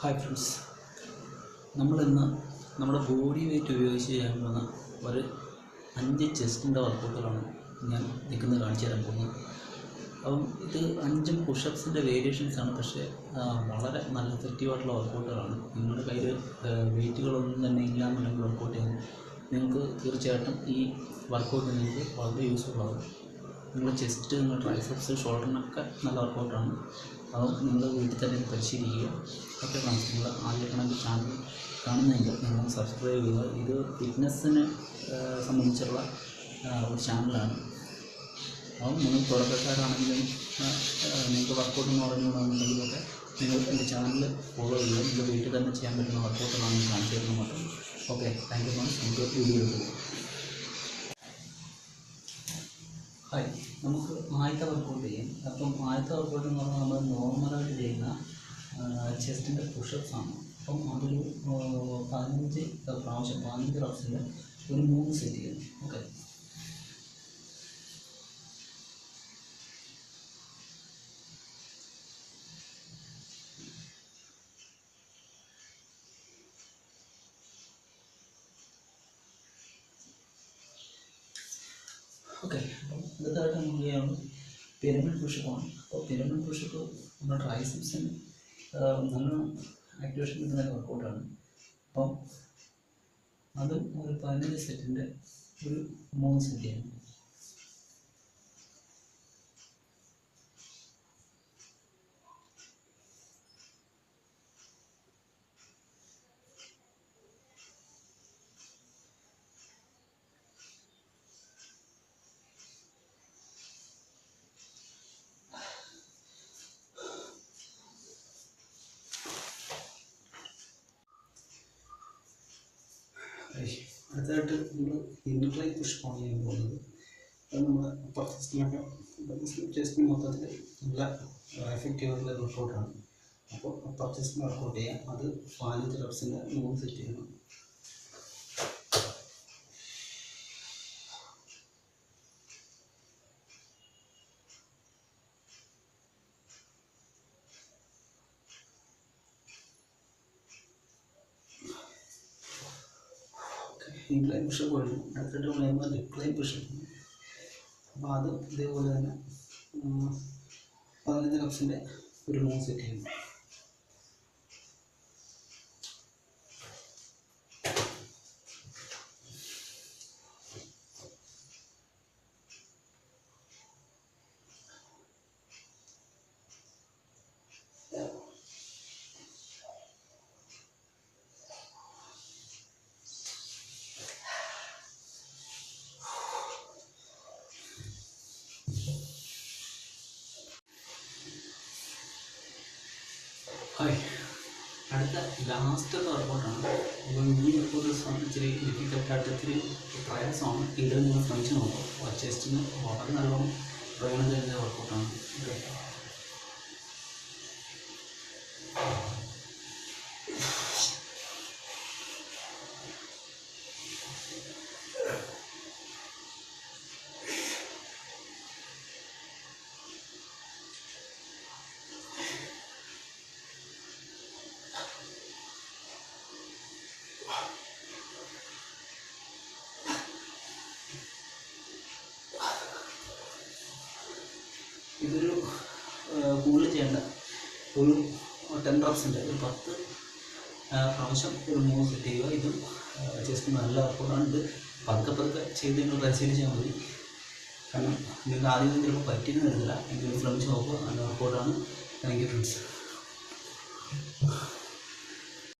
Hi friends നമ്മളിന്ന് നമ്മുടെ body weight ഉപയോഗിച്ച് ചെയ്യാൻ പോകുന്ന ഒരു അഞ്ച് ചെസ്റ്റിന്റെ വർക്കൗട്ടുകളാണ് ഞാൻ നിൽക്കുന്നത് കാണിച്ചു തരാൻ പോകുന്നത്. അപ്പം ഇത് അഞ്ചും പുഷപ്സിന്റെ വേരിയേഷൻസാണ് പക്ഷേ വളരെ നല്ല എഫക്റ്റീവായിട്ടുള്ള വർക്കൗട്ടുകളാണ് നിങ്ങളുടെ കയ്യിൽ വെയിറ്റുകളൊന്നും തന്നെ ഇല്ല എന്നുണ്ടെങ്കിൽ വർക്കൗട്ട് ചെയ്യാൻ നിങ്ങൾക്ക് തീർച്ചയായിട്ടും ഈ വർക്കൗട്ട് നിങ്ങൾക്ക് വളരെ യൂസ്ഫുൾ ആകും നിങ്ങളുടെ ചെസ്റ്റ് നിങ്ങളുടെ ട്രൈസെപ്സ് ഷോൾഡറിനൊക്കെ നല്ല വർക്കൗട്ടാണ് അപ്പം നിങ്ങൾ വീട്ടിൽ തന്നെ പരിശീലിക്കുക. ഓക്കെ ഫ്രണ്ട്സ് നിങ്ങൾ ആദ്യമായിട്ടാണ് ചാനൽ കാണുന്നതെങ്കിൽ നിങ്ങൾ സബ്സ്ക്രൈബ് ചെയ്യുക. ഇത് ഫിറ്റ്നസ്സിനെ സംബന്ധിച്ചുള്ള ഒരു ചാനലാണ് അപ്പം നിങ്ങൾ തുടക്കക്കാരാണെങ്കിലും നിങ്ങൾക്ക് വർക്കൗട്ട് എന്ന് പറഞ്ഞുകൊണ്ടാണെന്നുണ്ടെങ്കിലൊക്കെ നിങ്ങൾ എന്റെ ചാനൽ ഫോളോ ചെയ്യുക. നിങ്ങൾ വീട്ടിൽ തന്നെ ചെയ്യാൻ പറ്റുന്ന വർക്കൗട്ടുകളാണ് കാണിച്ചു തരുന്നത് മാത്രം. ഓക്കെ താങ്ക് യു ഫ്രണ്ട്സ് നമുക്ക് വീഡിയോ എടുക്കുക ഹായ്. നമുക്ക് ആദ്യത്തെ വർക്കൗട്ട് ചെയ്യാം. അപ്പം ആദ്യത്തെ വർക്കൗട്ട് എന്ന് പറഞ്ഞാൽ നമ്മൾ നോർമലായിട്ട് ചെയ്യുന്ന ചെസ്റ്റിന്റെ പുഷപ്സ് ആണ്. അപ്പം അതൊരു പതിനഞ്ച് പ്രാവശ്യം പതിനഞ്ച് പ്രാവശ്യത്തിൽ ഒരു മൂന്ന് സെറ്റ് ചെയ്യണം. ഓക്കെ ഓക്കെ അടുത്തതായിട്ട് നമ്മൾ ചെയ്യാവുന്നത് പിരമിഡ് പുഷപ്പാണ് അപ്പോൾ പിരമിഡ് പുഷപ്പ് നമ്മുടെ ട്രൈസിപ്സിന് നല്ല ആക്ടിവേഷൻ കിട്ടുന്ന വർക്കൗട്ടാണ് അപ്പം അതും ഒരു പതിനഞ്ച് സെറ്റിന്റെ ഒരു മൂന്ന് സെറ്റ് ചെയ്യണം അടുത്തതായിട്ട് നമ്മൾ ഇൻക്ലൈൻ പുഷ്പമാണ് ചെയ്യാൻ പോകുന്നത്. അത് നമ്മൾ അപ്പർ ചെസ്റ്റിനൊക്കെ ചെസ്റ്റിന് മൊത്തത്തിൽ നല്ല എഫക്റ്റീവ് ആയിട്ടുള്ള വർക്കൗട്ടാണ് അപ്പോൾ അപ്പർ ചെസ്റ്റിന് വർക്കൗട്ട് ചെയ്യാം. അത് പതിനഞ്ച് റെപ്സിന്റെ മൂന്ന് സെറ്റ് ചെയ്യണം. ഇൻക്ലൈൻ പുഷപ്പ് കഴിഞ്ഞു അടുത്ത ചെയ്യുമ്പോൾ ഡിക്ലൈൻ പുഷപ്പ് അപ്പോൾ അത് ഇതേപോലെ തന്നെ പതിനഞ്ച് ലക്ഷന്റെ ഒരു ലോൺ സെറ്റ് ചെയ്യുന്നു ഹായ്. അടുത്ത ലാസ്റ്റത്തെ വർക്കൗട്ടാണ് അപ്പോൾ ഈ വർക്കൗട്ട് ഇച്ചിരി ഡിഫിക്കൽട്ടായിട്ട് ഇത്തിരി പ്രയാസമാണ് എങ്കിലും നിങ്ങൾ ശ്രമിച്ച് നോക്കുക ചെസ്റ്റിന് വളരെ നല്ലോണം പ്രയോജനം തരുന്ന വർക്കൗട്ടാണ് ഓക്കെ ഇതൊരു കൂടുതൽ ചെയ്യേണ്ട ഒരു ടെൻ ഉണ്ട്. ഒരു പത്ത് പ്രാവശ്യം ഒരു മൂന്ന് സെറ്റ് ചെയ്യുക. ഇതും ജസ്റ്റ് നല്ല വർക്കൗട്ടാണ് ഇത് പതുക്കെ പതുക്കെ ചെയ്ത് നിങ്ങൾ പരിശീലിച്ചാൽ മതി. കാരണം നിങ്ങൾക്ക് ആദ്യം ചിലപ്പോൾ പറ്റിയെന്ന് വരുന്നില്ല എങ്കിലും ശ്രമിച്ച് നോക്കുക. നല്ല വർക്കൗട്ടാണ് താങ്ക് യു ഫ്രണ്ട്സ്